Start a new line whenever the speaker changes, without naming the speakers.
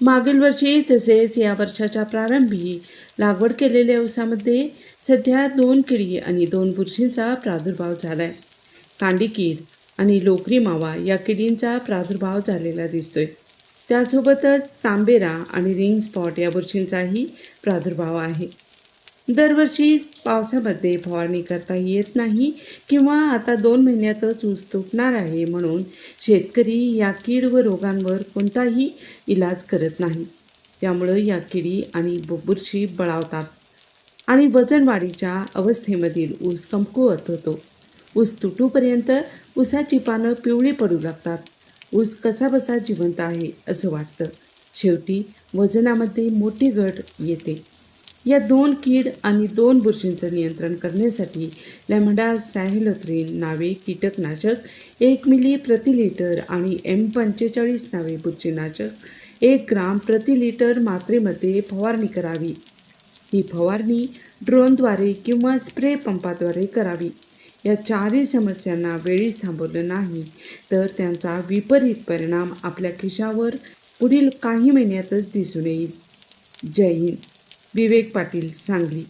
मागील वर्षी तसेच या वर्षाच्या प्रारंभी लागवड केलेल्या ऊसामध्ये सध्या दोन किडी आणि दोन बुरशींचा प्रादुर्भाव झालाय. कांडी कीड आणि लोकरी मावा या किडींचा प्रादुर्भाव झालेला दिसतोय. त्यासोबतच तांबेरा आणि रिंग स्पॉट या बुरशींचाही प्रादुर्भाव आहे. दरवर्षी पावसामध्ये फवारणी करता येत नाही किंवा आता दोन महिन्यातच ऊस तुटणार आहे म्हणून शेतकरी या कीड व रोगांवर कोणताही इलाज करत नाही. त्यामुळं या किडी आणि बुरशी बळावतात आणि वजनवाढीच्या अवस्थेमधील ऊस कमकुवत होतो. ऊस तुटूपर्यंत ऊसाची पानं पिवळी पडू लागतात. ऊस कसाबसा जिवंत आहे असं वाटतं. शेवटी वजनामध्ये मोठी घट येते. या दोन कीड आणि दोन बुरशींचं नियंत्रण करण्यासाठी लॅमडा सॅहेलोथ्रीन नावे कीटकनाशक एक मिली प्रति लिटर आणि एम पंचेचाळीस नावे बुरशीनाशक एक ग्राम प्रति लिटर मात्रेमध्ये फवारणी करावी. ही फवारणी ड्रोनद्वारे किंवा स्प्रे पंपाद्वारे करावी. या चारही समस्यांना वेळीच थांबवलं नाही तर त्यांचा विपरीत परिणाम आपल्या खिशावर पुढील काही महिन्यातच दिसून येईल. जय हिंद. विवेक पाटील सांगली.